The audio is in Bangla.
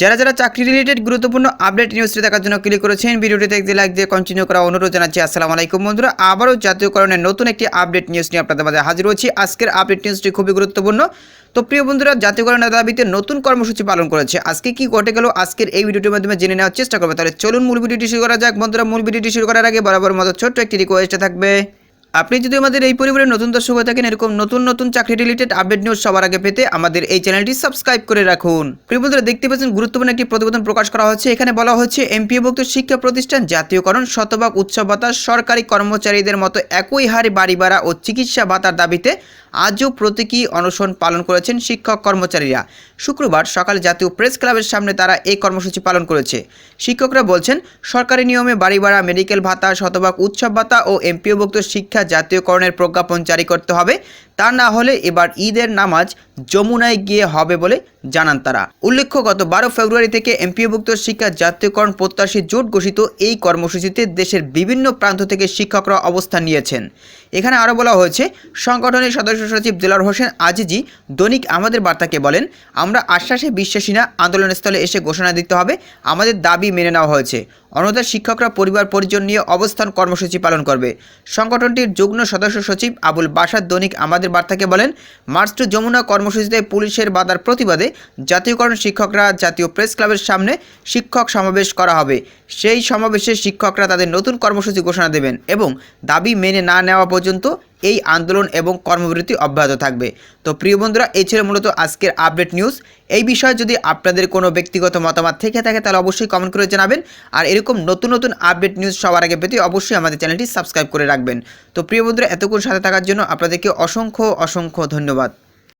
যারা যারা চাকরি রিলেটেড গুরুত্বপূর্ণ আপডেট নিউজটি দেখার জন্য ক্লিক করেছেন ভিডিওটি দেখতে লাইক দিয়ে কন্টিনিউ করা অনুরোধ জানাচ্ছি। আসসালামু আলাইকুম বন্ধুরা, আবারও জাতীয়করণের নতুন একটি আপডেট নিউজ নিয়ে আপনাদের মাঝে হাজির হচ্ছি আজকের আপডেট নিউজটি খুবই গুরুত্বপূর্ণ। তো প্রিয় বন্ধুরা, জাতীয়করণের দাবিতে নতুন কর্মসূচি পালন করেছে। আজকে কি ঘটে গেল? আজকের এই ভিডিওটির মাধ্যমে জেনে নেওয়ার চেষ্টা করবে। তাহলে চলুন মূল ভিডিওটি শুরু করা যাক। বন্ধুরা, মূল ভিডিওটি শুরু করার আগে বরাবর মতো ছোট্ট একটি রিকোয়েস্ট থাকবে। আপনি যদি আমাদের এই পরিবারের নতুন দর্শক হয়ে থাকেন, এরকম নতুন নতুন চাকরি রিলেটেড আপডেট নিউজ সবার আগে পেতে আমাদের এই চ্যানেলটি সাবস্ক্রাইব করে রাখুন। প্রিয়বন্ধুরা দেখতে পাচ্ছেন গুরুত্বপূর্ণ একটি প্রতিবেদন প্রকাশ করা হচ্ছে। এখানে বলা হচ্ছে এমপিওভুক্ত শিক্ষা প্রতিষ্ঠান জাতীয়করণ, শতভাগ উৎসব ভাতা সরকারি কর্মচারীদের মতো একই হারে বাড়ি ভাড়া ও চিকিৎসা ভাতার দাবিতে আজও প্রতীকী অনশন পালন করেছেন শিক্ষক কর্মচারীরা। শুক্রবার সকালে জাতীয় প্রেস ক্লাবের সামনে তারা এই কর্মসূচি পালন করেছে। শিক্ষকরা বলছেন, সরকারি নিয়মে বাড়ি ভাড়া, মেডিকেল ভাতা, শতভাগ উৎসব ভাতা ও এমপিওভুক্ত শিক্ষা জাতীয়করণের প্রজ্ঞাপন জারি করতে হবে। তা না হলে এবার ঈদের নামাজ যমুনায় গিয়ে হবে বলে জানান তারা। উল্লেখ্য, গত বারো ফেব্রুয়ারি থেকে এমপিওভুক্ত শিক্ষা জাতীয়করণ প্রত্যাশী জোট ঘোষিত এই কর্মসূচিতে দেশের বিভিন্ন প্রান্ত থেকে শিক্ষকরা অবস্থান নিয়েছেন। এখানে আরও বলা হয়েছে, সংগঠনের সদস্য সচিব দিলার হোসেন আজিজি দৈনিক আমাদের বার্তাকে বলেন, আমরা আশ্বাসে বিশ্বাসী না, আন্দোলনস্থলে এসে ঘোষণা দিতে হবে, আমাদের দাবি মেনে নেওয়া হয়েছে। অন্যথায় শিক্ষকরা পরিবার পরিজন নিয়ে অবস্থান কর্মসূচি পালন করবে। সংগঠনটির যুগ্ম সদস্য সচিব আবুল বাসার দৈনিক আমাদের বার্তাকে বলেন, মার্চ টু যমুনা কর্মসূচিতে পুলিশের বাধার প্রতিবাদে জাতীয়করণ শিক্ষকরা জাতীয় প্রেস ক্লাবের সামনে শিক্ষক সমাবেশ করা হবে। সেই সমাবেশে শিক্ষকরা তাদের নতুন কর্মসূচি ঘোষণা দেবেন এবং দাবি মেনে না নেওয়া পর্যন্ত এই আন্দোলন এবং কর্মবিরতি অব্যাহত থাকবে। তো প্রিয় বন্ধুরা, এই ছিল মূলত আজকের আপডেট নিউজ। এই বিষয়ে যদি আপনাদের কোনো ব্যক্তিগত মতামত থেকে থাকে, তাহলে অবশ্যই কমেন্ট করে জানাবেন। আর এরকম নতুন নতুন আপডেট নিউজ সবার আগে পেতে অবশ্যই আমাদের চ্যানেলটি সাবস্ক্রাইব করে রাখবেন। তো প্রিয় বন্ধুরা, এতক্ষণ সাথে থাকার জন্য আপনাদেরকে অসংখ্য অসংখ্য ধন্যবাদ।